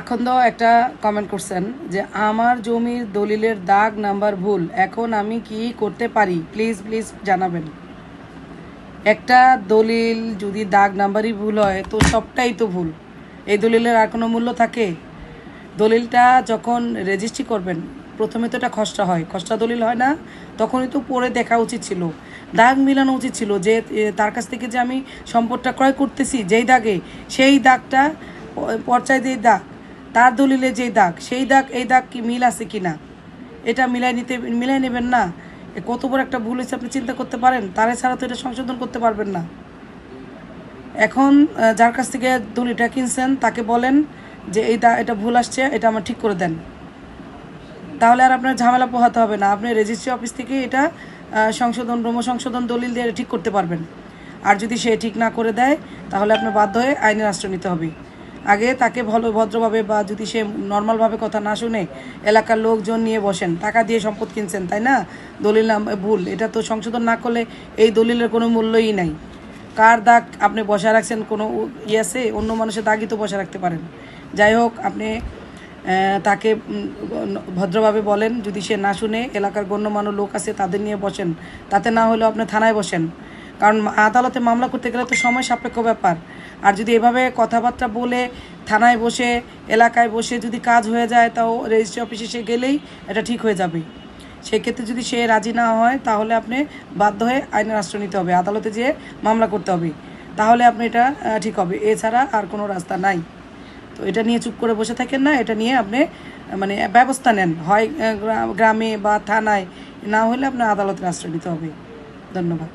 আখন্দ একটা কমেন্ট করছেন যে, আমার জমির দলিলের দাগ নাম্বার ভুল, এখন আমি কি করতে পারি? প্লিজ প্লিজ জানাবেন। একটা দলিল যদি দাগ নাম্বারই ভুল হয়, তো সবটাই তো ভুল। এই দলিলের আর কোনো মূল্য থাকে? দলিলটা যখন রেজিস্ট্রি করবেন, প্রথমে তো এটা খসড়া হয়। খসড়া দলিল হয় না, তখনই তো পড়ে দেখা উচিত ছিল। দাগ মিলানো উচিত ছিল যে তার কাছ থেকে যে আমি সম্পদটা ক্রয় করতেছি, যেই দাগে, সেই দাগটা পর্যায় দিয়ে দাগ তার দলিলে যেই দাগ, সেই দাগ, এই দাগ কি মিল আছে কি না এটা মিলাই নিতে, মিলাই নেবেন না। কত বড় একটা ভুল হয়েছে, আপনি চিন্তা করতে পারেন। তারা ছাড়া তো এটা সংশোধন করতে পারবেন না। এখন যার কাছ থেকে দলিটা কিনছেন, তাকে বলেন যে এই দা, এটা ভুল আসছে, এটা আমার ঠিক করে দেন। তাহলে আর আপনার ঝামেলা পোহাতে হবে না। আপনি রেজিস্ট্রি অফিস থেকে এটা সংশোধন, রোম সংশোধন দলিল দিয়ে ঠিক করতে পারবেন। আর যদি সে ঠিক না করে দেয়, তাহলে আপনার বাধ্য হয়ে আইনের আশ্রয় নিতে হবে। আগে তাকে ভালো ভদ্রভাবে বা যদি সে নর্মালভাবে কথা না শুনে এলাকার লোকজন নিয়ে বসেন, টাকা দিয়ে সম্পদ কিনছেন, তাই না? দলিল ভুল। এটা তো সংশোধন না করলে এই দলিলের কোনো মূল্যই নাই। কার দাগ আপনি বসায় রাখছেন? কোনো ইয়ে আছে? অন্য মানুষের দাগই তো বসায় রাখতে পারেন। যাই হোক, আপনি তাকে ভদ্রভাবে বলেন। যদি সে না শুনে এলাকার গণ্যমান্য লোক আছে তাদের নিয়ে বসেন। তাতে না হলেও আপনি থানায় বসেন। কারণ আদালতে মামলা করতে গেলে তো সময় সাপেক্ষ ব্যাপার। আর যদি এভাবে কথাবার্তা বলে থানায় বসে, এলাকায় বসে যদি কাজ হয়ে যায়, তাও রেজিস্ট্রি অফিসে সে গেলেই এটা ঠিক হয়ে যাবে। সেক্ষেত্রে যদি সে রাজি না হয়, তাহলে আপনি বাধ্য হয়ে আইনের আশ্রয় নিতে হবে, আদালতে যেয়ে মামলা করতে হবে। তাহলে আপনি এটা ঠিক হবে। এছাড়া আর কোনো রাস্তা নাই। তো এটা নিয়ে চুপ করে বসে থাকেন না, এটা নিয়ে আপনি মানে ব্যবস্থা নেন। হয় গ্রামে বা থানায়, না হলে আপনার আদালতের আশ্রয় নিতে হবে। ধন্যবাদ।